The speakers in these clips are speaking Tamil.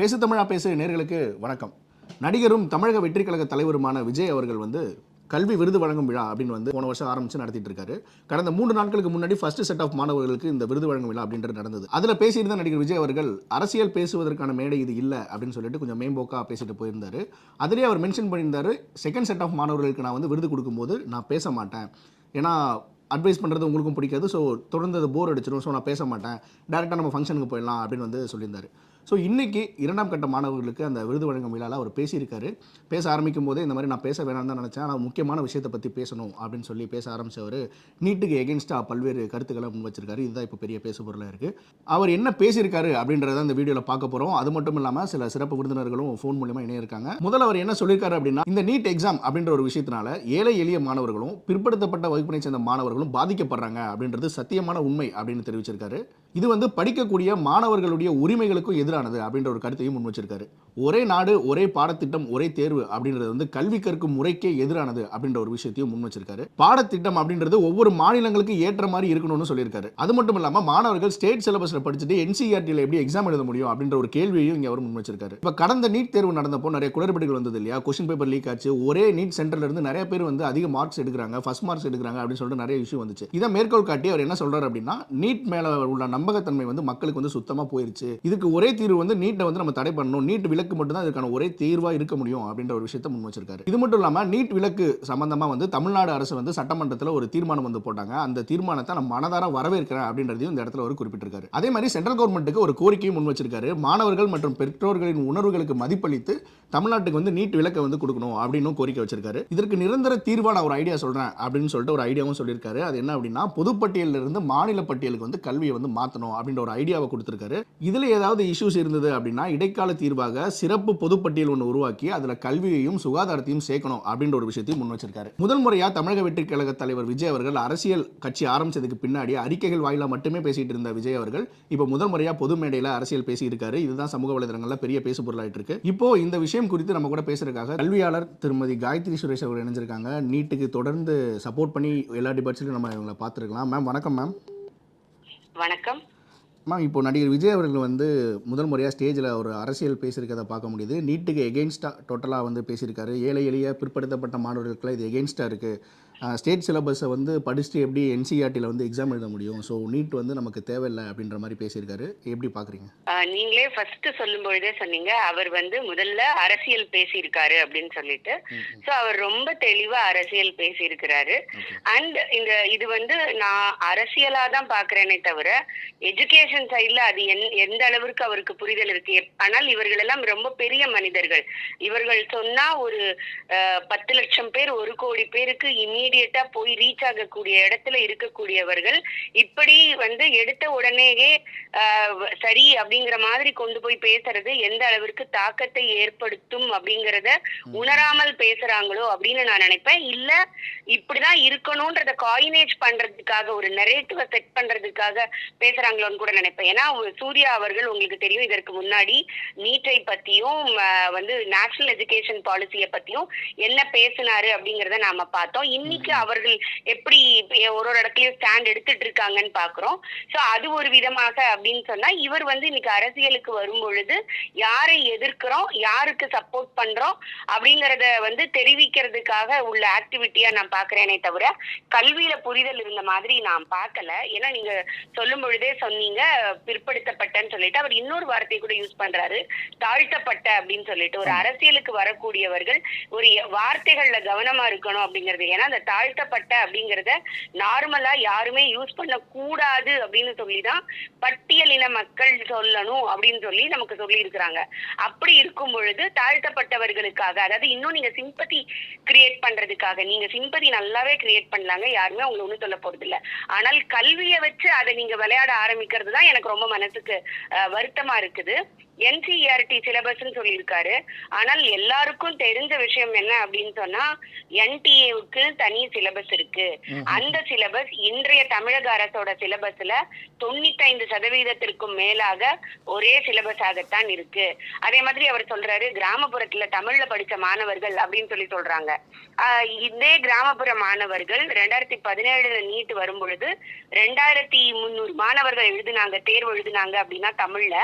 பேசு தமிழா பேசு நேர்களுக்கு வணக்கம். நடிகரும் தமிழக வெற்றி கழக தலைவருமான விஜய் அவர்கள் வந்து கல்வி விருது வழங்கும் விழா அப்படின்னு வந்து போன வருஷம் ஆரம்பிச்சு நடத்திட்டு இருக்காரு. கடந்த மூன்று நாட்களுக்கு முன்னாடி ஃபர்ஸ்ட் செட் ஆஃப் மாணவர்களுக்கு இந்த விருது வழங்கும் விழா அப்படின்றது நடந்தது. அதில் பேசியிருந்த நடிகர் விஜய் அவர்கள் அரசியல் பேசுவதற்கான மேடை இது இல்லை அப்படின்னு சொல்லிட்டு கொஞ்சம் மேம்போக்காக பேசிட்டு போயிருந்தாரு. அதுலேயே அவர் மென்ஷன் பண்ணியிருந்தாரு செகண்ட் செட் ஆஃப் மாணவர்களுக்கு நான் வந்து விருது கொடுக்கும்போது நான் பேச மாட்டேன். ஏன்னா அட்வைஸ் பண்ணுறது உங்களுக்கும் பிடிக்காது. ஸோ தொடர்ந்து அது போர் அடிச்சிடும் ஸோ நான் பேச மாட்டேன். டேரெக்டாக நம்ம ஃபங்க்ஷனுக்கு போயிடலாம் அப்படின்னு வந்து சொல்லியிருந்தாரு. ஸோ இன்றைக்கி இரண்டாம் கட்ட மாணவர்களுக்கு அந்த விருது வழங்கும் விழாவில் அவர் பேசியிருக்காரு. பேச ஆரம்பிக்கும் போதே இந்த மாதிரி நான் பேச வேணாம்னு தான் நினச்சேன். ஆனால் முக்கியமான விஷயத்தை பற்றி பேசணும் அப்படின்னு சொல்லி பேச ஆரம்பித்தவர் நீட்டுக்கு எகென்ஸ்டாக பல்வேறு கருத்துக்களை முன் வச்சிருக்காரு இதுதான் இப்போ பெரிய பேசு பொருளாக இருக்குது அவர் என்ன பேசியிருக்காரு அப்படின்றத இந்த வீடியோவில் பார்க்க போகிறோம் அது மட்டும் இல்லாமல் சில சிறப்பு விருந்தினர்களும் ஃபோன் மூலியமாக இணையிருக்காங்க. முதல்ல அவர் என்ன சொல்லியிருக்காரு அப்படின்னா இந்த நீட் எக்ஸாம் அப்படின்ற ஒரு விஷயத்தினால ஏழை எளிய மாணவர்களும் பிற்படுத்தப்பட்ட வகுப்பினை சேர்ந்த மாணவர்களும் பாதிக்கப்படுறாங்க அப்படின்றது சத்தியமான உண்மை அப்படின்னு தெரிவிச்சிருக்காரு. இது வந்து படிக்கக்கூடிய மாணவர்களுடைய உரிமைகளுக்கும் எதிரானது அப்படின்ற ஒரு கருத்தையும் முன் வச்சிருக்காரு. ஒரே நாடு ஒரே பாடத்திட்டம் ஒரே தேர்வு அப்படின்றது வந்து கல்வி கற்கும் முறைக்கே எதிரானது அப்படின்ற ஒரு விஷயத்தையும் முன் வச்சிருக்காரு. பாடத்திட்டம் அப்படின்றது ஒவ்வொரு மாநிலங்களுக்கு ஏற்ற மாதிரி இருக்கணும்னு சொல்லியிருக்காரு. அது மட்டும் இல்லாம மாணவர்கள் ஸ்டேட் சிலபஸ்ல படிச்சுட்டு என்சிஆர்டியில் எப்படி எக்ஸாம் எழுத முடியும் அப்படின்ற ஒரு கேள்வியையும் இங்க அவர் முன் வச்சிருக்காரு. இப்ப கடந்த நீட் தேர்வு நடந்தப்போ நிறைய குளறுபடிகள் வந்தது இல்லையா? கொஸ்டின் பேப்பர் லீக் ஆச்சு. ஒரே நீட் சென்டர்ல இருந்து நிறைய பேர் வந்து அதிக மார்க்ஸ் எடுக்கிறாங்க ஃபர்ஸ்ட் மார்க்ஸ் எடுக்கிறாங்க அப்படின்னு சொல்லிட்டு நிறைய இஷ்யூ வந்துச்சு. இதை மேற்கோள் காட்டி அவர் என்ன சொல்றாரு அப்படின்னா நீட் மேல உள்ள நம்பகத்தன்மை வந்து மக்களுக்கு வந்து சுத்தமாக போயிருச்சு. இதுக்கு ஒரே தீர்வு வந்து நீட்டை வந்து நம்ம தடை பண்ணணும். நீட் விலக்கு மட்டும் தான் இதுக்கான ஒரே தீர்வாக இருக்க முடியும் அப்படின்ற ஒரு விஷயத்தை முன் வச்சிருக்காரு. இது மட்டும் இல்லாமல் நீட் விலக்கு சம்பந்தமாக வந்து தமிழ்நாடு அரசு வந்து சட்டமன்றத்தில் ஒரு தீர்மானம் வந்து போட்டாங்க. அந்த தீர்மானத்தை நான் மனதார வரவேற்கிறேன் அப்படின்றதையும் இந்த இடத்துல அவர் குறிப்பிட்டிருக்காரு. அதே மாதிரி சென்ட்ரல் கவர்மெண்ட்டுக்கு ஒரு கோரிக்கையும் முன் வச்சிருக்காரு. மாணவர்கள் மற்றும் பெற்றோர்களின் உணர்வுகளுக்கு மதிப்பளித்து தமிழ்நாட்டுக்கு வந்து நீட் விலக்கை வந்து கொடுக்கணும் அப்படின்னு கோரிக்கை வச்சிருக்காரு. இதற்கு நிரந்தர தீர்வாக நான் ஒரு ஐடியா சொல்கிறேன் அப்படின்னு சொல்லிட்டு ஒரு ஐடியாவும் சொல்லியிருக்காரு. அது என்ன அப்படின்னா பொதுப்பட்டியலிருந்து மாநில பட்டியலுக்கு வந்து கல்வியை வந்து மாற்றணும் அப்படின்ற ஒரு ஐடியாவை கொடுத்துருக்காரு. இதுல ஏதாவது இஷ்யூஸ் இருந்தது அப்படின்னா இடைக்கால தீர்வாக சிறப்பு பொதுப்பட்டியல் ஒன்று உருவாக்கி அதில் கல்வியையும் சுகாதாரத்தையும் சேர்க்கணும் அப்படின்ற ஒரு விஷயத்தையும் முன் வச்சிருக்காரு. முதல் முறையாக தமிழக வெற்றி கழக தலைவர் விஜய் அவர்கள் அரசியல் கட்சி ஆரம்பிச்சதுக்கு பின்னாடி அறிக்கைகள் வாயிலாக மட்டுமே பேசிகிட்டு இருந்த விஜய் அவர்கள் இப்போ முதல் முறையாக பொது மேடையில் அரசியல் பேசியிருக்காரு. இதுதான் சமூக வலைதளங்களில் பெரிய பேசு பொருளாயிட்டு இருக்கு. இப்போ இந்த விஷயம் குறித்து நம்ம கூட பேசுறதுக்காக கல்வியாளர் திருமதி காயத்ரி சுரேஷ் அவர்கள் இணைஞ்சிருக்காங்க. நீட்டுக்கு தொடர்ந்து சப்போர்ட் பண்ணி எல்லா டிபார்ட்ஸ்லையும் நம்ம இவங்களை பார்த்துருக்கலாம். மேம் வணக்கம் மேம் வணக்கம். மேம் இப்போ நடிகர் விஜய் அவர்கள் வந்து முதல் முறையாக ஸ்டேஜில் ஒரு அரசியல் பேசியிருக்கதை பார்க்க முடியுது. நீட்டுக்கு எகெயின்ஸ்டாக டோட்டலாக வந்து பேசியிருக்காரு. ஏழை எளிய பிற்படுத்தப்பட்ட மாணவர்களுக்குலாம் இது எகெயின்ஸ்டாக இருக்குது ஸ்டேட் சிலபஸை வந்து படிச்சுட்டு எப்படி என்சிஆர்டியில் வந்து எக்ஸாம் எழுத முடியும்? ஸோ நீட் வந்து நமக்கு தேவையில்லை அப்படின்ற மாதிரி பேசியிருக்காரு. எப்படி பார்க்குறீங்க? நீங்களே ஃபர்ஸ்ட் சொல்லும் பொழுதே சொன்னீங்க. அவர் வந்து முதல்ல அரசியல் பேசியிருக்காரு அப்படின்னு சொல்லிட்டு. சோ அவர் ரொம்ப தெளிவா அரசியல் பேசியிருக்கிறாரு. அண்ட் இந்த இது வந்து நான் அரசியலா தான் பாக்குறேனே தவிர எஜுகேஷன் சைட்ல அது எந்- எந்த அளவிற்கு அவருக்கு புரிதல் இருக்கு? ஆனால் இவர்கள் எல்லாம் ரொம்ப பெரிய மனிதர்கள். இவர்கள் சொன்னா ஒரு பத்து லட்சம் பேர் ஒரு கோடி பேருக்கு இம்மீடியட்டா போய் ரீச் ஆகக்கூடிய இடத்துல இருக்கக்கூடியவர்கள் இப்படி வந்து எடுத்த உடனேயே சரி அப்படிங்கிற மாதிரி கொண்டு போய் பேசுறது எந்த அளவிற்கு தாக்கத்தை ஏற்படுத்தும் அப்படிங்கறத உணராமல் பேசுறாங்களோ அப்படின்னு நான் நினைப்பேன். இல்ல இப்படிதான் இருக்கணும்ன்றத காயினேஜ் பண்றதுக்காக ஒரு நெரேட்டிவ செட் பண்றதுக்காக பேசுறாங்களோன்னு கூட நினைப்பேன். ஏன்னா சூர்யா அவர்கள் உங்களுக்கு தெரியும் இதற்கு முன்னாடி நீட்டை பத்தியும் வந்து நேஷனல் எஜுகேஷன் பாலிசிய பத்தியும் என்ன பேசினாரு அப்படிங்கறத நாம பார்த்தோம். இன்னைக்கு அவர்கள் எப்படி ஒரு ஒரு இடத்துலயும் ஸ்டாண்ட் எடுத்துட்டு இருக்காங்கன்னு பாக்குறோம். சோ அது ஒரு விதமாக அப்படின்னு சொன்னா இவர் வந்து இன்னைக்கு அரசியலுக்கு வரும் பொழுது யாரை எதிர்க்கிறோம் யாருக்கு சப்போர்ட் பண்றோம் அப்படிங்கறத வந்து தெரிவிக்கிறதுக்காக உள்ள ஆக்டிவிட்டியா நான் பாக்குறேனே தவிர கல்வியில புரிதல் இருந்த மாதிரி நான் பார்க்கல ஏன்னா நீங்க சொல்லும் பொழுதே சொன்னீங்க பிற்படுத்தப்பட்டன்னு சொல்லிட்டு. அவர் இன்னொரு வார்த்தையை கூட யூஸ் பண்றாரு தாழ்த்தப்பட்ட அப்படின்னு சொல்லிட்டு. ஒரு அரசியலுக்கு வரக்கூடியவர்கள் ஒரு வார்த்தைகள்ல கவனமா இருக்கணும் அப்படிங்கிறது. ஏன்னா அந்த தாழ்த்தப்பட்ட அப்படிங்கிறத நார்மலா யாருமே யூஸ் பண்ண கூடாது அப்படின்னு சொல்லிதான் பட்டியலின மக்கள் சொல்லணும் அப்படின்னு சொல்லி நமக்கு சொல்லி இருக்கிறாங்க அப்படி இருக்கும் பொழுது தாழ்த்தப்பட்டவர்களுக்காக அதாவது இன்னும் நீங்க சிம்பத்தி கிரியேட் பண்றதுக்காக நீங்க சிம்பதி நல்லாவே கிரியேட் பண்ணலாங்க யாருமே அவங்களை ஒன்றும் சொல்ல போறது இல்லை ஆனால் கல்வியை வச்சு அதை நீங்க விளையாட ஆரம்பிக்கிறது தான் எனக்கு ரொம்ப மனசுக்கு வருத்தமா இருக்குது. என்சிஆர்டி சிலபஸ்ன்னு சொல்லியிருக்காரு. ஆனால் எல்லாருக்கும் தெரிஞ்ச விஷயம் என்ன அப்படின்னு சொன்னா என்டிஏவுக்கு தனி சிலபஸ் இருக்கு. அந்த சிலபஸ் இன்றைய தமிழக அரசோட சிலபஸ்ல தொண்ணூத்தைந்து சதவீதத்திற்கும் மேலாக ஒரே சிலபஸாகத்தான் இருக்கு. அதே மாதிரி அவர் சொல்றாரு கிராமப்புறத்துல தமிழ்ல படிச்ச மாணவர்கள் அப்படின்னு சொல்லி சொல்றாங்க. இதே கிராமப்புற மாணவர்கள் ரெண்டாயிரத்தி பதினேழுல நீட் வரும் பொழுது ரெண்டாயிரத்தி முந்நூறு மாணவர்கள் எழுதினாங்க தேர்வு எழுதினாங்க அப்படின்னா தமிழ்ல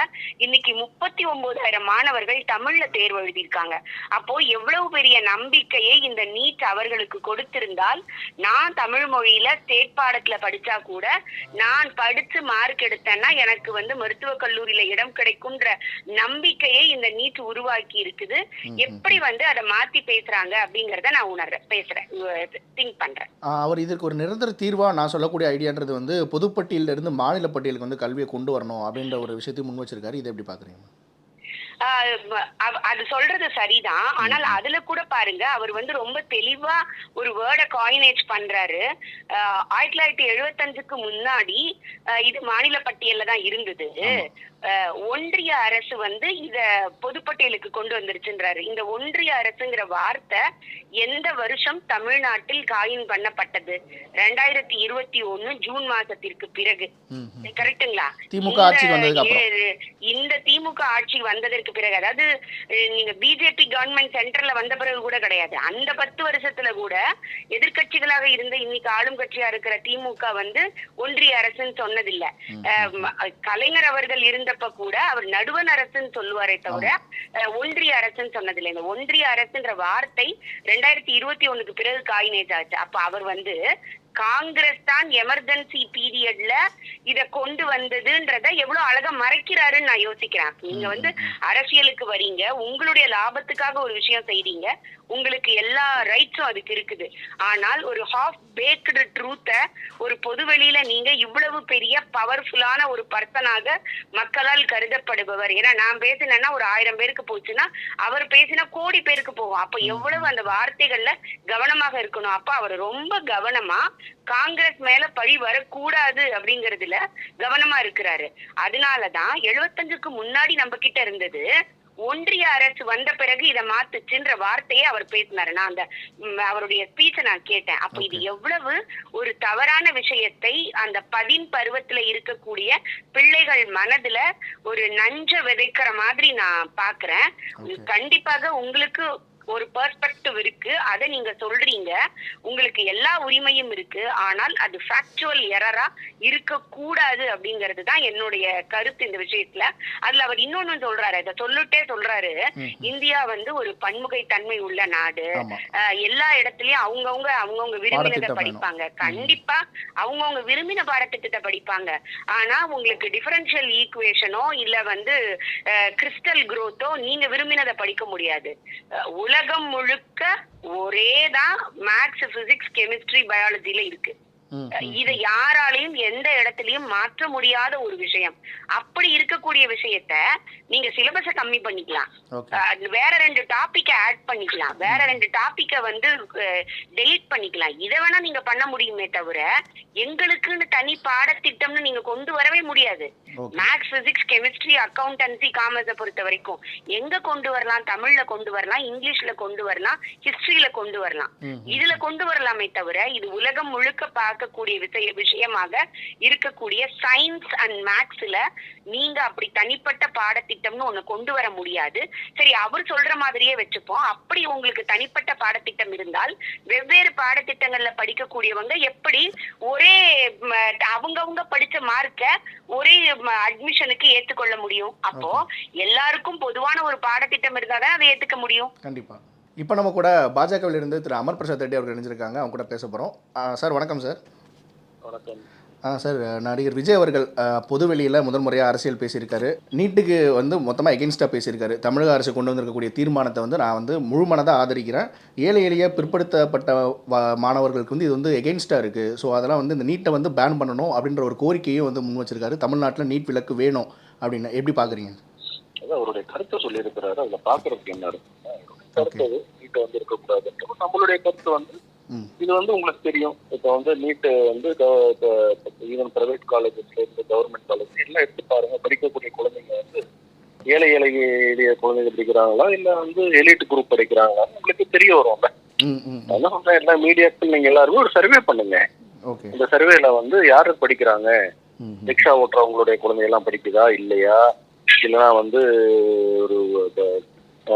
இன்னைக்கு முப்பத்தி ஒன்பதாயிரம் மாணவர்கள் தமிழ்ல தேர்வு எழுதியிருக்காங்க. அப்போ எவ்வளவு பெரிய நம்பிக்கையை இந்த நீட் அவர்களுக்கு கொடுத்திருந்தால் நான் தமிழ் மொழியில ஸ்டேட் பாடத்துல படிச்சா கூட நான் படிச்சு மார்க் எடுத்தேன்னா எனக்கு வந்து மருத்துவக் கல்லூரியில இடம் கிடைக்கும்ன்ற நம்பிக்கையை இந்த நீட் உருவாக்கி இருக்குது. எப்படி வந்து அதை மாத்தி பேசுறாங்க அப்படிங்கறத நான் உணர்றேன் பேசுறேன் திங்க் பண்றேன். அவர் இதற்கு ஒரு நிரந்தர தீர்வா நான் சொல்லக்கூடிய ஐடியான்றது வந்து பொதுப்பட்டியலிருந்து இருந்து மாநில பட்டியலுக்கு வந்து கல்வியை கொண்டு வரணும் அப்படின்ற ஒரு விஷயத்தையும் முன் வச்சிருக்காரு. இதை எப்படி பாக்குறீங்க அது சொல்றது சரிதான். ஆனால் அதுல கூட பாருங்க அவர் வந்து ரொம்ப தெளிவா ஒரு வேர்டை காயினேஜ் பண்றாரு. ஆயிரத்தி தொள்ளாயிரத்தி எழுபத்தஞ்சுக்கு முன்னாடி இது மாநில பட்டியல்ல தான் இருந்தது. ஒன்றிய அரசு வந்து இத பொதுப்பட்டியலுக்கு கொண்டு வந்துருச்சுன்றாரு. இந்த ஒன்றிய அரசுங்கிற வார்த்தை எந்த வருஷம் தமிழ்நாட்டில் காயின் பண்ணப்பட்டது? ரெண்டாயிரத்தி இருபத்தி ஒண்ணு ஜூன் மாசத்திற்கு பிறகு. அப்புறம். இந்த- திமுக ஆட்சி வந்ததற்கு பிறகு அதாவது நீங்க பிஜேபி கவர்மெண்ட் சென்டர்ல வந்த பிறகு கூட கிடையாது. அந்த பத்து வருஷத்துல கூட எதிர்க்கட்சிகளாக இருந்த இன்னைக்கு ஆளும் கட்சியா இருக்கிற திமுக வந்து ஒன்றிய அரசுன்னு சொன்னதில்ல. கலைஞர் அவர்கள் இருந்தப்ப கூட அவர் நடுவண் அரசுன்னு சொல்லுவாரே தவிர ஒன்றிய அரசுன்னு சொன்னதில்லை. இந்த ஒன்றிய அரசுன்ற வார்த்தை ரெண்டாயிரத்தி இருபத்தி ஒண்ணுக்கு பிறகு காயினேஜ் ஆச்சு. அப்ப அவர் வந்து காங்கிரஸ் தான் எமர்ஜென்சி பீரியட்ல இத கொண்டு வந்ததுன்றத எவ்வளவு அழகா மறைக்கிறாருன்னு நான் யோசிக்கிறேன். நீங்க வந்து அரசியலுக்கு வரீங்க உங்களுடைய லாபத்துக்காக ஒரு விஷயம் செய்றீங்க உங்களுக்கு எல்லா ரைட்ஸும் அதுக்கு இருக்குது. ஆனால் ஒரு ஹாஃப் பேக்டு ட்ரூத்த ஒரு பொதுவெளியில நீங்க இவ்வளவு பெரிய பவர்ஃபுல்லான ஒரு பர்சனாக மக்களால் கருதப்படுபவர். ஏன்னா நான் பேசினேன்னா ஒரு ஆயிரம் பேருக்கு போச்சுன்னா அவர் பேசினா கோடி பேருக்கு போகும். அப்ப எவ்வளவு அந்த வார்த்தைகள்ல கவனமாக இருக்கணும். அப்ப அவர் ரொம்ப கவனமா காங்கிரஸ் மேல பழி வரக்கூடாது அப்படிங்கறதுல கவனமா இருக்கிறாரு. அதனாலதான் எழுபத்தஞ்சுக்கு முன்னாடி நம்ம கிட்ட இருந்தது ஒன்றிய அரசு வந்த பிறகு இத மாத்துச்சுன்ற வார்த்தையை அவர் பேசினாரு. நான் அந்த அவருடைய ஸ்பீச்சை நான் கேட்டேன். அப்ப இது எவ்வளவு ஒரு தவறான விஷயத்தை அந்த பதின் பருவத்துல இருக்கக்கூடிய பிள்ளைகள் மனதுல ஒரு நஞ்ச விதைக்கிற மாதிரி நான் பாக்குறேன். கண்டிப்பாக உங்களுக்கு ஒரு பெர்ஸ்பெக்டிவ் இருக்கு. அதை நீங்க சொல்றீங்க. உங்களுக்கு எல்லா உரிமையும் இருக்கு. ஆனால் அது ஃபேக்சுவல் எரரா இருக்க கூடாது அப்படிங்கிறது தான் என்னுடைய கருத்து இந்த விஷயத்துல. அதுல அவர் இன்னொன்னு சொல்றாரு. இதை சொல்லிட்டே சொல்றாரு. இந்தியா வந்து ஒரு பன்முகை தன்மை உள்ள நாடு. எல்லா இடத்துலயும் அவங்கவங்க அவங்கவங்க விரும்பினதை படிப்பாங்க. கண்டிப்பா அவங்கவங்க விரும்பின பாடத்திட்டத்தை படிப்பாங்க. ஆனா உங்களுக்கு டிஃபரன்ஷியல் ஈக்குவேஷனோ இல்ல வந்து கிறிஸ்டல் growth-ஓ நீங்க விரும்பினதை படிக்க முடியாது. அஹ் உலகம் முழுக்க ஒரே தான் மேக்ஸ் பிசிக்ஸ் கெமிஸ்ட்ரி பயாலஜில இருக்கு. இதை யாராலையும் எந்த இடத்துலயும் மாற்ற முடியாத ஒரு விஷயம். அப்படி இருக்கக்கூடிய விஷயத்த நீங்க சிலபஸ கம்மி பண்ணிக்கலாம். வேற ரெண்டு டாபிக்க ஆட் பண்ணிக்கலாம். வேற ரெண்டு டாபிக்க வந்து டெலீட் பண்ணிக்கலாம். இதை வேணா நீங்க பண்ண முடியுமே தவிர எங்களுக்குன்னு தனி பாடத்திட்டம்னு நீங்க கொண்டு வரவே முடியாது. மேக்ஸ் பிசிக்ஸ் கெமிஸ்ட்ரி அக்கௌண்டன்சி காமர்ஸை பொறுத்த வரைக்கும் எங்க கொண்டு வரலாம்? தமிழ்ல கொண்டு வரலாம் இங்கிலீஷ்ல கொண்டு வரலாம் ஹிஸ்டரியில கொண்டு வரலாம். இதுல கொண்டு வரலாமே தவிர இது உலகம் முழுக்க பார்க்கக்கூடிய விஷய விஷயமாக இருக்கக்கூடிய சயின்ஸ் அண்ட் மேக்ஸ்ல நீங்க அப்படி தனிப்பட்ட பாடத்திட்டம்னு ஒண்ணு கொண்டு வர முடியாது. சரி அவர் சொல்ற மாதிரியே வச்சுப்போம். அப்படி உங்களுக்கு தனிப்பட்ட பாடத்திட்டம் இருந்தால் வெவ்வேறு பாடத்திட்டங்கள்ல படிக்கக்கூடியவங்க எப்படி ஒரே அவங்கவங்க படிச்ச மார்க்க ஒரே அட்மிஷனுக்கு ஏத்துக்கொள்ள முடியும்? அப்போ எல்லாருக்கும் பொதுவான ஒரு பாடத்திட்டம் இருந்தாதான் அதை ஏத்துக்க முடியும். கண்டிப்பா. இப்போ நம்ம கூட பாஜகவில் இருந்து திரு அமர் பிரசாத் ரெட்டி அவர்கள் இணைஞ்சிருக்காங்க. அவங்க கூட பேச போகிறோம் சார் வணக்கம் சார். வணக்கம். ஆ சார் நடிகர் விஜய் அவர்கள் பொதுவெளியில் முதல் முறையாக அரசியல் பேசியிருக்காரு. நீட்டுக்கு வந்து மொத்தமாக எகென்ஸ்டாக பேசியிருக்காரு. தமிழக அரசு கொண்டு வந்திருக்கக்கூடிய தீர்மானத்தை வந்து நான் வந்து முழு மனதாக ஆதரிக்கிறேன். ஏழை எளிய பிற்படுத்தப்பட்ட மாணவர்களுக்கு வந்து இது வந்து எகென்ஸ்டாக இருக்குது ஸோ அதெல்லாம் வந்து இந்த நீட்டை வந்து பேன் பண்ணணும் அப்படின்ற ஒரு கோரிக்கையும் வந்து முன் வச்சிருக்காரு. தமிழ்நாட்டில் நீட் விலக்கு வேணும் அப்படின்னு. எப்படி பார்க்குறீங்க அதான் அவருடைய கருத்தை சொல்லியிருக்கிறாரு. அதுல பாக்குறதுக்கு என்ன இருக்கு கருத்து அது நீட் வந்து இருக்கக்கூடாதுன்றது நம்மளுடைய கருத்து வந்து. இது வந்து உங்களுக்கு தெரியும். இப்போ வந்து நீட் வந்து ஈவன் பிரைவேட் காலேஜஸ்ல இருந்து கவர்மெண்ட் காலேஜ் எல்லாம் எடுத்து பாருங்க. படிக்கக்கூடிய குழந்தைங்க வந்து ஏழை ஏழை எளிய குழந்தைங்க படிக்கிறாங்களா? இல்ல வந்து எலிட் குரூப் படிக்கிறாங்களா? உங்களுக்கு தெரிய வரும்ல. சொல்றேன். எல்லா மீடியாக்கள் நீங்க எல்லாருமே ஒரு சர்வே பண்ணுங்க. இந்த சர்வேல வந்து யாரு படிக்கிறாங்க. ரிக்ஷா ஓட்டுறவங்களுடைய குழந்தை எல்லாம் படிக்குதா? இல்லையா? இல்லைன்னா வந்து ஒரு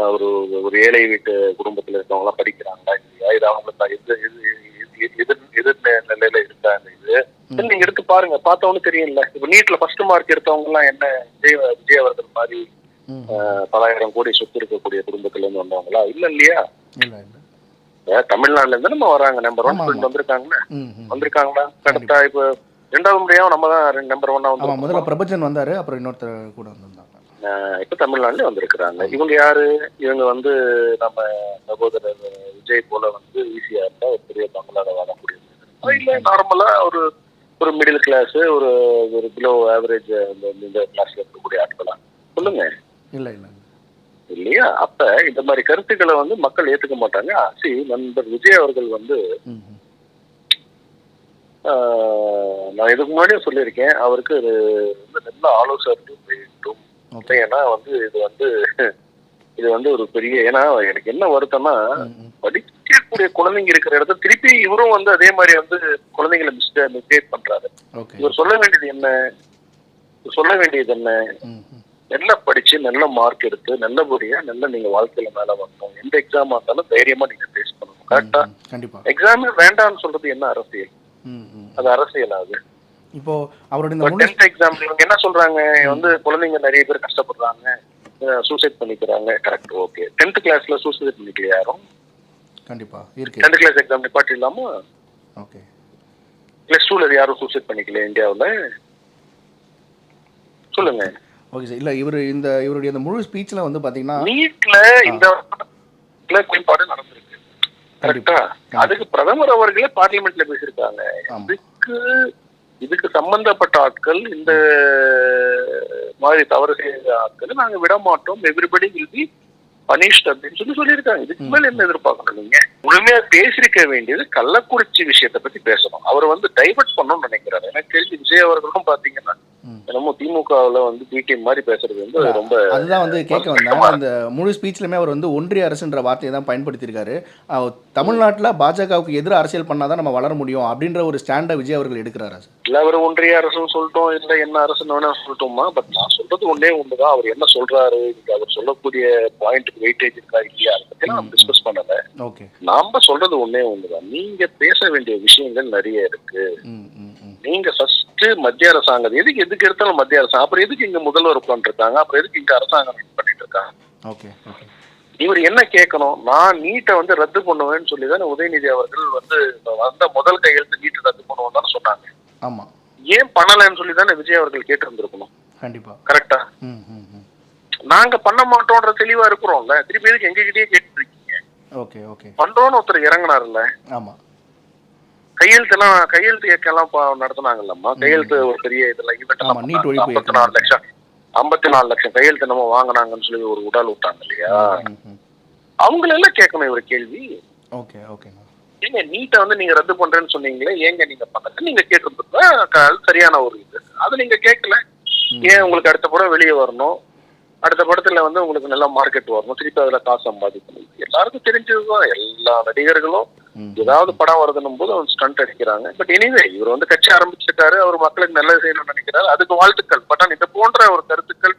ஒரு ஒரு ஏழை வீட்டு குடும்பத்துல இருக்கவங்க எல்லாம் படிக்கிறாங்களா இல்லையா? இது அவங்களுக்கு எது எது- எது- எதிர் எதிர் நிலையில இருக்கா இந்த இது? நீங்க எடுத்து பாருங்க பார்த்தவொன்னு தெரியும்ல இப்ப நீட்ல ஃபர்ஸ்ட் மார்க் எடுத்தவங்க எல்லாம் என்ன விஜய் விஜயவர்தன் மாதிரி பலாயிரம் கோடி சொத்து இருக்கக்கூடிய குடும்பத்துல இருந்து வந்தவங்களா? இல்ல இல்லையா? தமிழ்நாட்டுல இருந்து நம்ம வராங்க. நம்பர் ஒன் ம், ம். வந்திருக்காங்களா? கரெக்டா இப்ப ரெண்டாவது முறையாவும் நம்ம தான் நம்பர் ஒன்னா வந்து முதல்ல பிரபஞ்சன் வந்தாரு அப்புறம் இன்னொருத்தர் கூட இப்ப தமிழ்நாட்டுல வந்திருக்கிறாங்க. இவங்க யாரு? இவங்க வந்து நம்ம சகோதரர் விஜய் போல வந்து ஈஸியா இருந்தா ஒரு பெரிய பங்களால வாழக்கூடிய இல்ல நார்மலா ஒரு ஒரு மிடில் கிளாஸ் ஒரு ஒரு பிலோ ஆவரேஜ் இந்த கிளாஸ்ல இருக்கக்கூடிய ஆட்களா? சொல்லுங்க. இல்ல இல்ல. இல்ல. இல்லையா? அப்ப இந்த மாதிரி கருத்துக்களை வந்து மக்கள் ஏத்துக்க மாட்டாங்க. சி நண்பர் விஜய் அவர்கள் வந்து நான் இதுக்கு முன்னாடியே சொல்லியிருக்கேன். அவருக்கு நல்ல ஆலோசனை ஏன்னா வந்து இது வந்து இது வந்து ஒரு பெரிய ஏன்னா எனக்கு என்ன வருத்தம்னா. படிக்கக்கூடிய குழந்தைங்க இருக்கிற இடத்துல திருப்பி இவரும் வந்து அதே மாதிரி வந்து குழந்தைங்களை மிஸ்டே மிஸ்டேக் பண்றாரு. இவர் சொல்ல வேண்டியது என்ன? சொல்ல வேண்டியது என்ன. நல்லா படிச்சு நல்ல மார்க் எடுத்து நல்லபடியா நல்ல நீங்க வாழ்க்கையில மேல வரணும். எந்த எக்ஸாமா இருந்தாலும் தைரியமா நீங்க ஃபேஸ் பண்ணணும். கரெக்டா எக்ஸாமே வேண்டாம்னு சொல்றது என்ன அரசியல். அது அரசியல் அது இப்போ அவருடைய இந்த முழு டென்த் எக்ஸாம் இவங்க என்ன சொல்றாங்க? வந்து குழந்தைங்க நிறைய பேர் கஷ்டப்படுறாங்க. சூசைட் பண்ணிக்கிறாங்க. கரெக்ட் ஓகே டென்த் கிளாஸ்ல சூசைட் பண்ணிக்கல யாரும்? கண்டிப்பா இருக்கு. டென்த் கிளாஸ் எக்ஸாம் நிப்பாட்டி இல்லாம ஓகே பிளஸ் டூல யாரும் சூசைட் பண்ணிக்கல இந்தியாவுல? சொல்லுங்க. ஓகே சார் இல்ல இவர் இந்த இவருடைய இந்த முழு ஸ்பீச்ல வந்து பாத்தீங்கன்னா நீட்ல இந்த குறைபாடு நடந்திருக்கு. கரெக்டா அதுக்கு பிரதமர் அவர்களே பார்லிமெண்ட்ல பேசியிருக்காங்க. ஆமா. இதுக்கு சம்பந்தப்பட்ட ஆட்கள் இந்த மாதிரி தவறு செய்த ஆட்களை நாங்க விட மாட்டோம் எவ்ரிபடி வில் பி பனிஷ்ட் அப்படின்னு சொல்லி சொல்லியிருக்காங்க. இதுக்கு மேல என்ன எதிர்பார்க்கணும் நீங்க? முழுமையா பேசியிருக்க வேண்டியது கள்ளக்குறிச்சி விஷயத்தை பத்தி பேசணும். அவர் வந்து டைவர்ட் பண்ணணும்னு நினைக்கிறாரு. எனக்கு தெரிஞ்சு விஜய் அவர்களும் பாத்தீங்கன்னா. என்னமோ திமுகவுல வந்து பிடிஎம் மாதிரி பேசுறது வந்து ரொம்ப அதுதான் வந்து கேட்க வந்தேன். அந்த முழு ஸ்பீச்லயுமே அவர் வந்து ஒன்றிய அரசுன்ற வார்த்தையை தான் பயன்படுத்தியிருக்காரு. தமிழ்நாட்டுல பாஜகவுக்கு எதிராக அரசியல் பண்ணாதான் நம்ம வளர முடியும் அப்படின்ற ஒரு ஸ்டாண்டை விஜய் அவர்கள் எடுக்கிறாரா இல்ல அவர் ஒன்றிய அரசுன்னு சொல்லிட்டோம். இல்ல என்ன அரசுன்னு வேணா சொல்லட்டுமா? பட் நான் சொல்றது ஒண்ணே ஒண்ணுதான். அவர் என்ன சொல்றாரு? இன்னைக்கு அவர் சொல்லக்கூடிய பாயிண்ட்டுக்கு வெயிட்டேஜ் இருக்கா இல்லையா? அதை பத்தி நான் டிஸ்கஸ் பண்ணல. ஓகே. நாம சொல்றது ஒண்ணே ஒண்ணுதான். நீங்க பேச வேண்டிய விஷயங்கள் நிறைய இருக்கு. நீங்க ஃபர்ஸ்ட் மத்திய அரசாங்கம்? எதுக்கு எதுக்கு எடுத்தாலும் மத்திய அரசாங்கம்? அப்புறம் எதுக்கு இங்க முதல்வர் உட்காந்துருக்காங்க அப்புறம் எதுக்கு இங்க அரசாங்கம் பண்ணிட்டு இருக்காங்க ஓகே இவர் என்ன கேட்கணும்? நான் நீட்டை வந்து ரத்து பண்ணுவேன்னு சொல்லி தானே உதயநிதி அவர்கள் வந்து வந்த முதல் கையெழுத்து நீட்டை ரத்து பண்ணுவோம் தானே சொன்னாங்க. ஆமா. ஏன் பண்ணலைன்னு சொல்லி தானே விஜய் அவர்கள் கேட்டிருந்திருக்கணும்? கண்டிப்பா. கரெக்டா நாங்க பண்ண மாட்டோம்ன்ற தெளிவா இருக்கிறோம்ல? திருப்பி எதுக்கு எங்ககிட்டயே கேட்டு இருக்கீங்க? Okay okay. பண்றோம்னு ஒருத்தர் இறங்குனாருல்ல? ஆமா. கையெழுத்து எல்லாம் கையெழுத்து இயக்கெல்லாம் நடத்துனாங்கல்லம்மா கையெழுத்து ஒரு பெரிய இதுல ஈவெண்ட் ஐம்பத்தி நாலு லட்சம். ஐம்பத்தி நாலு லட்சம் கையெழுத்து நம்ம வாங்கினாங்கன்னு சொல்லி ஒரு உடல் விட்டாங்க இல்லையா? ம் ம் அவங்களெல்லாம் கேட்கணும் இவர் கேள்வி. ஓகே ஓகேங்க ஏங்க நீட்டை வந்து நீங்க ரத்து பண்றேன்னு சொன்னீங்களே ஏங்க நீங்க பண்ணல? நீங்க கேட்டிருந்தா சரியான ஒரு இது. அது நீங்க கேட்கல. ஏன் உங்களுக்கு அடுத்த படம் வெளியே வரணும்? அடுத்த படத்துல வந்து உங்களுக்கு நல்ல மார்க்கெட் வரணும் திருப்பி அதுல காசு சம்பாதிக்கணும் எல்லாருக்கும் தெரிஞ்சதுதான். எல்லா நடிகர்களும் ஏதாவது படம் வருதுன்னும் போது அவங்க ஸ்டண்ட் அடிக்கிறாங்க. பட் எனிவே இவர் வந்து கட்சி ஆரம்பிச்சிருக்காரு அவர் மக்களுக்கு நல்லது செய்யணும்னு நினைக்கிறாரு. அதுக்கு வாழ்த்துக்கள். பட் ஆனா இது போன்ற ஒரு கருத்துக்கள்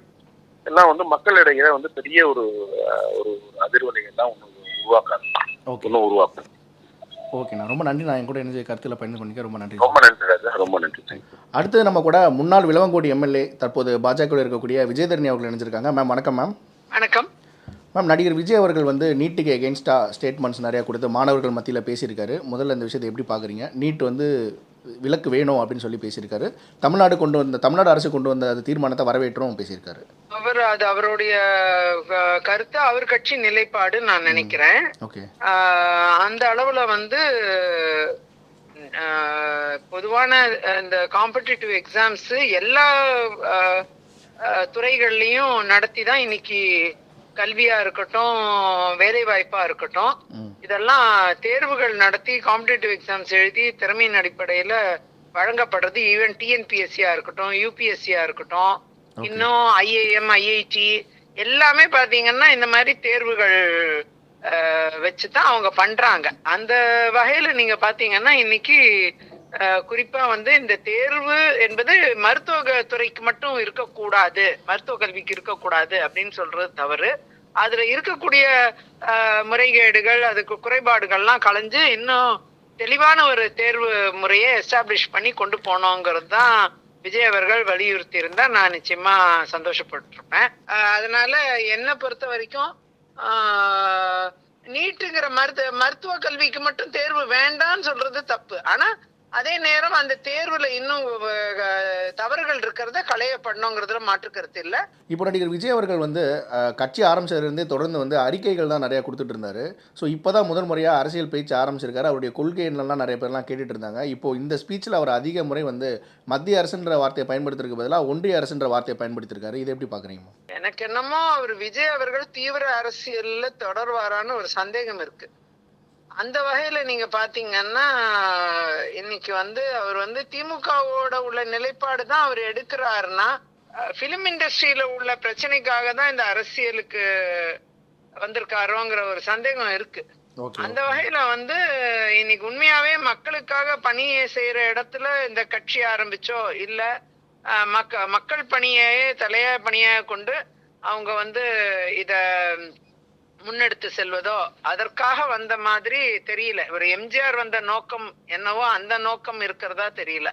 எல்லாம் வந்து மக்களிடையே வந்து பெரிய ஒரு ஒரு அதிர்வலை எல்லாம் ஒண்ணு உருவாக்காது ஒன்றும் உருவாக்காது. ஓகேண்ணா ரொம்ப நன்றி. நான் என் கூட இணைஞ்ச கருத்தில் பயந்து பண்ணிக்க ரொம்ப நன்றி. ரொம்ப நன்றி ராஜா. ரொம்ப நன்றி. அடுத்து நம்ம கூட முன்னாள் விளவங்கோடி எம்எல்ஏ தற்போது பாஜகவில் இருக்கக்கூடிய விஜயதரணி அவர்கள் இணைஞ்சிருக்காங்க. மேம் வணக்கம் மேம் வணக்கம். மேம் நடிகர் விஜய் அவர்கள் வந்து நீட்டுக்கு எகென்ஸ்டாக ஸ்டேட்மெண்ட்ஸ் நிறையா கொடுத்து மாணவர்கள் மத்தியில் பேசியிருக்காரு. முதல்ல இந்த விஷயத்தை எப்படி பார்க்குறீங்க? நீட் வந்து விலக்கு வேணும் அப்படின்னு சொல்லி பேசியிருக்காரு. தமிழ்நாடு கொண்டு வந்த தமிழ்நாடு அரசு கொண்டு வந்த அந்த தீர்மானத்தை வரவேற்றும் பேசியிருக்காரு. அவர் அது அவருடைய கருத்து அவர் கட்சி நிலைப்பாடு நான் நினைக்கிறேன். ஓகே. அந்த அளவுல வந்து பொதுவான இந்த காம்படிட்டிவ் எக்ஸாம்ஸ் எல்லா துறைகள்லயும் நடத்தி தான் இன்னைக்கு கல்வியா இருக்கட்டும் வேலை வாய்ப்பா இருக்கட்டும் இதெல்லாம் தேர்வுகள் நடத்தி காம்படிட்டிவ் எக்ஸாம்ஸ் எழுதி திறமையின் அடிப்படையில வழங்கப்படுறது ஈவன் டிஎன்பிஎஸ்சியா இருக்கட்டும் யூபிஎஸ்சியா இருக்கட்டும் இன்னும் ஐஏஎம் ஐஐடி எல்லாமே பாத்தீங்கன்னா இந்த மாதிரி தேர்வுகள் வச்சு தான் அவங்க பண்றாங்க. அந்த வகையில நீங்க பாத்தீங்கன்னா இன்னைக்கு குறிப்பா வந்து இந்த தேர்வு என்பது மருத்துவ துறைக்கு மட்டும் இருக்கக்கூடாது மருத்துவ கல்விக்கு இருக்கக்கூடாது அப்படின்னு சொல்றது தவறு. அதுல இருக்கக்கூடிய முறைகேடுகள் அதுக்கு குறைபாடுகள்லாம் களைஞ்சு இன்னும் தெளிவான ஒரு தேர்வு முறையை எஸ்டாப்ளிஷ் பண்ணி கொண்டு போனோங்கிறது தான் விஜய் அவர்கள் வலியுறுத்தி இருந்தா நான் நிச்சயமா சந்தோஷப்பட்டிருப்பேன். அதனால என்னை பொறுத்த வரைக்கும் நீட்டுங்கிற மருத்துவ மருத்துவ கல்விக்கு மட்டும் தேர்வு வேண்டாம்னு சொல்றது தப்பு. ஆனா அதே நேரம் அந்த தேர்வுல இன்னும் தவறுகள் இருக்கிறத களையப்படணுங்கிறதுல மாற்று கருத்து இல்ல. இப்போ நடிகர் விஜய் அவர்கள் வந்து கட்சி ஆரம்பிச்சதுலேருந்தே தொடர்ந்து வந்து அறிக்கைகள் தான் நிறையா கொடுத்துட்டு இருந்தாரு. ஸோ இப்போ தான் முதல் முறையாக அரசியல் பேச்சு ஆரம்பிச்சிருக்காரு. அவருடைய கொள்கை என்னெல்லாம் நிறைய பேர்லாம் கேட்டுட்டு இருந்தாங்க. இப்போ இந்த ஸ்பீச்சில் அவர் அதிக முறை வந்து மத்திய அரசுன்ற வார்த்தையை பயன்படுத்துறதுக்கு பதிலாக ஒன்றிய அரசுன்ற வார்த்தையை பயன்படுத்தியிருக்காரு இதை எப்படி பார்க்குறீங்க? எனக்கு என்னமோ அவர் விஜய் அவர்கள் தீவிர அரசியல்ல தொடர்வாரான்னு ஒரு சந்தேகம் இருக்கு. அந்த வகையில நீங்க பாத்தீங்கன்னா இன்னைக்கு வந்து அவர் வந்து திமுகவோட உள்ள நிலைப்பாடு தான் அவர் எடுக்கிறாருன்னா பிலிம் இண்டஸ்ட்ரியில உள்ள பிரச்சனைக்காக தான் இந்த அரசியலுக்கு வந்திருக்காரோங்கிற ஒரு சந்தேகம் இருக்கு. அந்த வகையில வந்து இன்னைக்கு உண்மையாவே மக்களுக்காக பணி செய்யற இடத்துல இந்த கட்சி ஆரம்பிச்சோ இல்ல மக்க மக்கள் பணியையே தலைய பணியா கொண்டு அவங்க வந்து இத முன்னெடுத்து செல்வதோ? அதற்காக வந்த மாதிரி தெரியல. ஒரு எம்ஜிஆர் வந்த நோக்கம் என்னவோ அந்த நோக்கம் இருக்கிறதா தெரியல.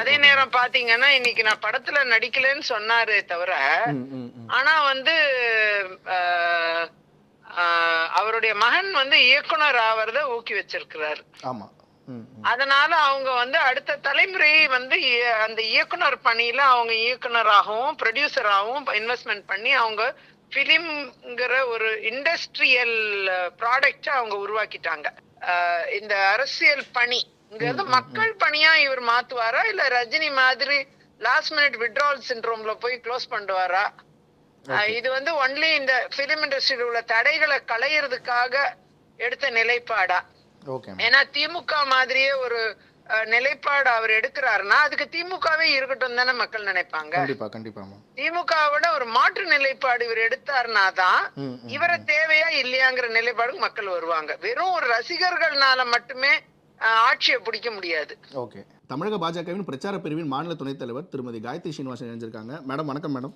அதே நேரம் பாத்தீங்கன்னா இன்னைக்கு நான் படத்துல நடிக்கலைன்னு சொன்னாரே தவிர ஆனா வந்து அவருடைய மகன் வந்து இயக்குனர் ஆவறத ஊக்கி வச்சிருக்கிறாரு. ஆமாம் ம் ம். அதனால அவங்க வந்து அடுத்த தலைமுறை வந்து அந்த இயக்குனர் பணியில அவங்க இயக்குனராகவும் ப்ரொடியூசராகவும் இன்வெஸ்ட்மெண்ட் பண்ணி அவங்க பிலிம்ங்கிற ஒரு இண்டஸ்ட்ரியல் ப்ராடக்ட் அவங்க உருவாக்கிட்டாங்க. ஆஹ், இந்த அரசியல் பணிங்கிறது மக்கள் பணியா இவர் மாத்துவாரா? இல்ல ரஜினி மாதிரி லாஸ்ட் மினிட் விட்ரால் சிண்ட்ரோம்ல போய் க்ளோஸ் பண்ணுவாரா? ஆஹ், இது வந்து ஒன்லி இந்த பிலிம் இண்டஸ்ட்ரியில் உள்ள தடைகளை களையிறதுக்காக எடுத்த நிலைப்பாடா. ஏன்னா திமுக மாதிரியே ஒரு நிலைப்பாடு அவர் எடுக்கிறாருன்னா அதுக்கு திமுகவே இருக்கட்டும் தானே மக்கள் நினைப்பாங்க. கண்டிப்பாக மேம் திமுகவோட ஒரு மாற்று நிலைப்பாடு இவர் எடுத்தாருனா தான் இவரை தேவையா இல்லையாங்கிற நிலைப்பாடுக்கு மக்கள் வருவாங்க. வெறும் ஒரு ரசிகர்கள்னால மட்டுமே ஆட்சியை பிடிக்க முடியாது. ஓகே. தமிழக பாஜகவின் பிரச்சார பிரிவின் மாநில துணைத் தலைவர் திருமதி காயத்ரி ஸ்ரீனிவாசன் இணைஞ்சிருக்காங்க. மேடம் வணக்கம் மேடம்.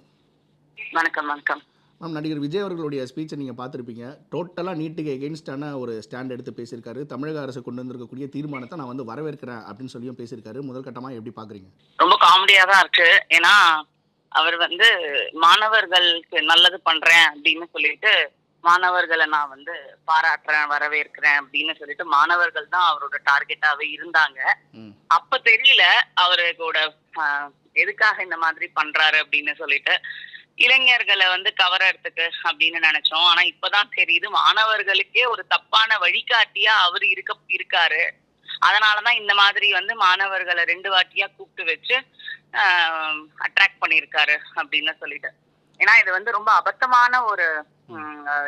வணக்கம் வணக்கம். மேம் நடிகர் விஜய் அவர்களுடைய ஸ்பீச்சை நீங்கள் பார்த்துருப்பீங்க. டோட்டலாக நீட்டுக்கு எகென்ஸ்டான ஒரு ஸ்டாண்ட் எடுத்து பேசியிருக்காரு. தமிழக அரசு கொண்டு வந்திருக்கக்கூடிய தீர்மானத்தை நான் வந்து வரவேற்கிறேன் அப்படின்னு சொல்லியும் பேசியிருக்காரு. முதல் கட்டமாக எப்படி பார்க்குறீங்க? ரொம்ப காமெடியா தான் இருக்கு. ஏன்னா அவர் வந்து மாணவர்களுக்கு நல்லது பண்றேன் அப்படின்னு சொல்லிட்டு மாணவர்களை நான் வந்து பாராட்டுறேன் வரவேற்கிறேன் அப்படின்னு சொல்லிட்டு மாணவர்கள் தான் அவரோட டார்கெட்டாவே இருந்தாங்க. அப்ப தெரியல அவரோட எதுக்காக இந்த மாதிரி பண்றாரு அப்படின்னு சொல்லிட்டு. இளைஞர்களை வந்து கவரறதுக்கு அப்படின்னு நினைச்சோம். ஆனா இப்பதான் தெரியுது மாணவர்களுக்கே ஒரு தப்பான வழிகாட்டியா அவர் இருக்க இருக்காரு. அதனாலதான் இந்த மாதிரி வந்து மாணவர்களை ரெண்டு வாட்டியா கூப்பிட்டு வச்சு அட்ராக்ட் பண்ணியிருக்காரு அப்படின்னு சொல்லிட்டு. ஏன்னா இது வந்து ரொம்ப அபத்தமான ஒரு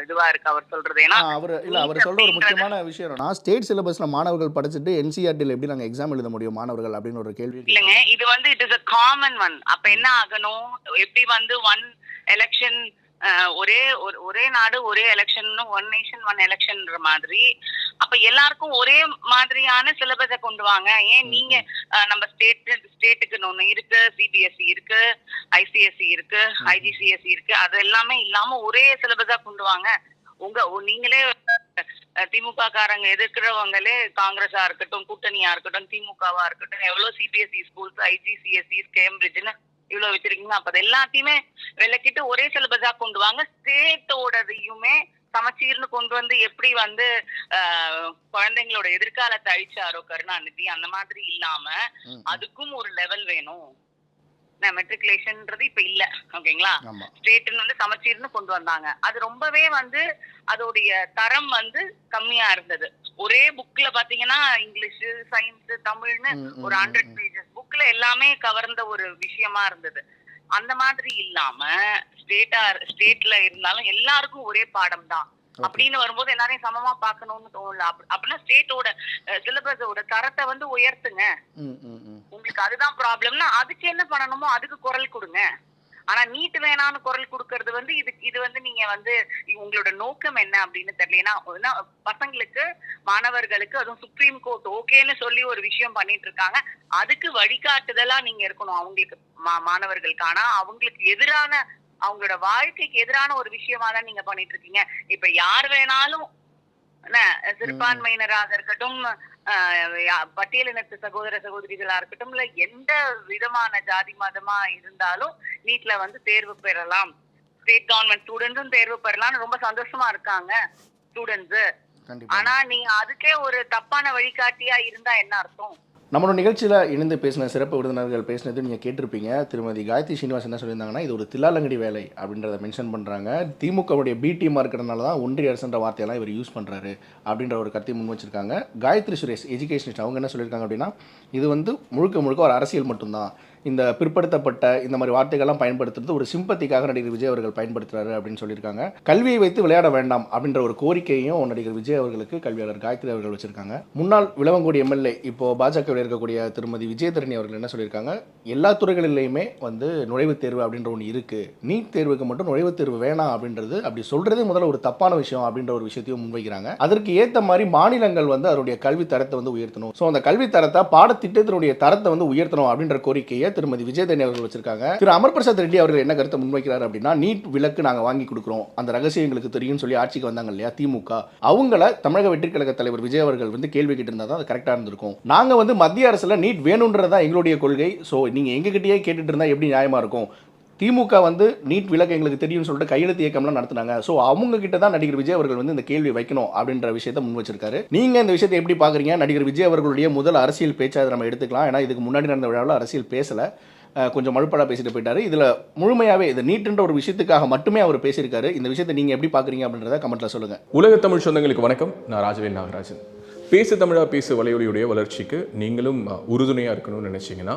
இதுவா இருக்கு அவர் சொல்றது. ஏன்னா அவர் இல்லை அவர் சொல்கிற ஒரு முக்கியமான விஷயம் நான் ஸ்டேட் சிலபஸில் மாணவர்கள் படிச்சுட்டு என்சிஆர்டியில் எப்படி நாங்கள் எக்ஸாம் எழுத முடியும் மாணவர்கள் அப்படின்னு ஒரு கேள்வி இல்லைங்க இது வந்து it is a common one அப்ப என்ன ஆகணும்? எப்படி வந்து ஒன் எலெக்ஷன் ஒரே ஒரு- ஒரே நாடு ஒரே எலெக்ஷன் ஒன் நேஷன் ஒன் எலெக்ஷன்ன்ற மாதிரி. அப்ப எல்லாருக்கும் ஒரே மாதிரியான சிலபஸை கொண்டு வாங்க. ஏன் நீங்க நம்ம ஸ்டேட் ஸ்டேட்டுக்கு ஒண்ணு இருக்கு சிபிஎஸ்சி இருக்கு ஐசிஎஸ்சி இருக்கு ஐஜிசிஎஸ்சி இருக்கு அது எல்லாமே இல்லாம ஒரே சிலபஸா கொண்டு வாங்க. உங்க நீங்களே திமுக காரங்க எதிர்க்கிறவங்களே காங்கிரஸா இருக்கட்டும் கூட்டணியா இருக்கட்டும் திமுகவா இருக்கட்டும் எவ்வளவு சிபிஎஸ்இ ஸ்கூல்ஸ் ஐஜிசிஎஸ்சி கேம்பிரிட்ஜ்னு இவ்வளவு வச்சிருக்கீங்க அப்ப எல்லாத்தையுமே விளக்கிட்டு ஒரே சிலபஸா கொண்டு வாங்க. ஸ்டேட்டோடதையுமே சமச்சீர்னு கொண்டு வந்து எப்படி வந்து குழந்தைங்களோட எதிர்காலத்தை அழிச்சாரோ கருணாநிதி அந்த மாதிரி இல்லாம அதுக்கும் ஒரு லெவல் வேணும். மெட்ரிகுலேஷன்ன்றது இப்ப இல்ல. ஓகேங்களா ஸ்டேட்னு வந்து சமச்சீர்னு கொண்டு வந்தாங்க. அது ரொம்பவே வந்து அதோடைய தரம் வந்து கம்மியா இருந்தது. ஒரே புக்ல பாத்தீங்கன்னா இங்கிலீஷ் சயின்ஸ் தமிழ்னு ஒரு ஹண்ட்ரட் பேஜஸ் புக்ல எல்லாமே கவர்ந்த ஒரு விஷயமா இருந்தது. அந்த மாதிரி இல்லாம ஸ்டேட்டா ஸ்டேட்ல இருந்தாலும் எல்லாருக்கும் ஒரே பாடம் தான். அப்படின்னு வரும்போது எல்லாரையும் சமமா பார்க்கணும்னு தோணல. அப்ப- அப்படின்னா ஸ்டேட்டோட சிலபஸோட தரத்தை வந்து உயர்த்துங்க. உங்களுக்கு அதுதான் ப்ராப்ளம்னா அதுக்கு என்ன பண்ணணுமோ அதுக்கு குரல் கொடுங்க. ஆனா நீட் வேணாம்னு குரல் கொடுக்கறது வந்து இது இது வந்து நீங்க வந்து உங்களோட நோக்கம் என்ன அப்படின்னு தெரியல ஏன்னா ஏன்னா பசங்களுக்கு மாணவர்களுக்கு அதுவும் சுப்ரீம் கோர்ட் ஓகேன்னு சொல்லி ஒரு விஷயம் பண்ணிட்டு இருக்காங்க. அதுக்கு வழிகாட்டுதலா நீங்க இருக்கணும் அவங்களுக்கு மா- மாணவர்களுக்கு. ஆனா அவங்களுக்கு எதிரான அவங்களோட வாழ்க்கைக்கு எதிரான ஒரு விஷயமா தான் நீங்க பண்ணிட்டு இருக்கீங்க. இப்ப யார் வேணாலும் என்ன, சிறுபான்மையினராக இருக்கட்டும் பட்டியலினத்து சகோதர சகோதரிகளா இருக்கட்டும் இல்ல எந்த விதமான ஜாதி மதமா இருந்தாலும் நீட்ல வந்து தேர்வு பெறலாம். ஸ்டேட் கவர்மெண்ட் ஸ்டூடெண்ட்ஸும் தேர்வு பெறலாம்னு ரொம்ப சந்தோஷமா இருக்காங்க ஸ்டூடெண்ட்ஸ். ஆனா நீங்க அதுக்கே ஒரு தப்பான வழிகாட்டியா இருந்தா என்ன அர்த்தம்? நம்மளோட நிகழ்ச்சியில் இணைந்து பேசின சிறப்பு விருந்தினர்கள் பேசினது நீங்கள் கேட்டிருப்பீங்க. திருமதி காயத்ரி ஸ்ரீனிவாஸ் என்ன சொல்லியிருந்தாங்கன்னா இது ஒரு தில்லாலங்கடி வேலை அப்படின்றத மென்ஷன் பண்ணுறாங்க திமுகவுடைய பி டீமாக இருக்கிறனால தான் ஒன்றிய அரசுன்ற வார்த்தையெல்லாம் இவர் யூஸ் பண்ணுறாரு அப்படின்ற ஒரு கருத்தை முன் வச்சிருக்காங்க. காயத்ரி சுரேஷ் எஜுகேஷனிஸ்ட் அவங்க என்ன சொல்லியிருக்காங்க அப்படின்னா இது வந்து முழுக்க முழுக்க ஒரு அரசியல் மட்டும்தான். இந்த பிற்படுத்தப்பட்ட இந்த மாதிரி வார்த்தைகள்லாம் பயன்படுத்துறது ஒரு சிம்பத்திக்காக நடிகர் விஜய் அவர்கள் பயன்படுத்துறாரு அப்படின்னு சொல்லியிருக்காங்க. கல்வியை வைத்து விளையாட வேண்டாம் அப்படின்ற ஒரு கோரிக்கையும் நடிகர் விஜய் அவர்களுக்கு கல்வியாளர் காயத்ரி அவர்கள் வச்சிருக்காங்க. முன்னாள் விளவங்கோடி எம்எல்ஏ இப்போ பாஜகவில் இருக்கக்கூடிய திருமதி விஜயதரணி அவர்கள் என்ன சொல்லியிருக்காங்க? எல்லா துறைகளிலையுமே வந்து நுழைவுத் தேர்வு அப்படின்ற ஒன்று இருக்கு. நீட் தேர்வுக்கு மட்டும் நுழைவுத் தேர்வு வேணாம் அப்படின்றது அப்படி சொல்றதே முதல்ல ஒரு தப்பான விஷயம் அப்படின்ற ஒரு விஷயத்தையும் முன்வைக்கிறாங்க. அதற்கு ஏற்ற மாதிரி மாநிலங்கள் வந்து அதனுடைய கல்வி தரத்தை வந்து உயர்த்தணும். ஸோ அந்த கல்வி தரத்தை பாடத்திட்டத்தினுடைய தரத்தை வந்து உயர்த்தணும் அப்படின்ற கோரிக்கையை திருமதி விஜயதனி அவர்கள் வச்சிருக்காங்க. திரு அமர் பிரசாத் ரெட்டி அவர்கள் என்ன கருத்தை முன்வைக்கிறார் அப்படின்னா நீட் விலக்கு நாங்கள் வாங்கி கொடுக்குறோம். அந்த ரகசியம் எங்களுக்கு தெரியும்னு சொல்லி ஆட்சிக்கு வந்தாங்க இல்லையா திமுக. அவங்கள தமிழக வெற்றிக்கழக தலைவர் விஜய் அவர்கள் வந்து கேள்வி கேட்டிருந்தா தான் அது கரெக்டாக இருந்திருக்கும். நாங்கள் வந்து மத்திய அரசில் நீட் வேணுன்றதா எங்களுடைய கொள்கை. ஸோ நீங்கள் எங்ககிட்டயே கேட்டுட்டு இருந்தால் எப்படி நியாயமா இருக்கும்? திமுக வந்து நீட் விலக்கு எங்களுக்கு தெரியும்னு சொல்லிட்டு கையெழுத்து இயக்கம்லாம் நடத்துனாங்க. ஸோ அவங்க கிட்ட தான் நடிகர் விஜய் அவர்கள் வந்து இந்த கேள்வி வைக்கணும் அப்படின்ற விஷயத்தை முன் வச்சிருக்காரு. நீங்க இந்த விஷயத்தை எப்படி பாக்குறீங்க? நடிகர் விஜய் அவர்களுடைய முதல் அரசியல் பேச்சை அதை நம்ம எடுத்துக்கலாம். ஏன்னா இதுக்கு முன்னாடி நடந்த விழாவில் அரசியல் பேசல. கொஞ்சம் மழுப்படா பேசிட்டு போயிட்டாரு. இதுல முழுமையாவே இது நீட்டுன்ற ஒரு விஷயத்துக்காக மட்டுமே அவர் பேசியிருக்காரு. இந்த விஷயத்தை நீங்க எப்படி பாக்குறீங்க அப்படின்றத கமெண்ட்ல சொல்லுங்க. உலக தமிழ் சொந்தங்களுக்கு வணக்கம். நான் ராஜவேல் நாகராஜன். பேசு தமிழா பேசு வலையொலியுடைய வளர்ச்சிக்கு நீங்களும் உறுதுணையாக உறுதுணையா இருக்கணும்னு நினைச்சீங்கன்னா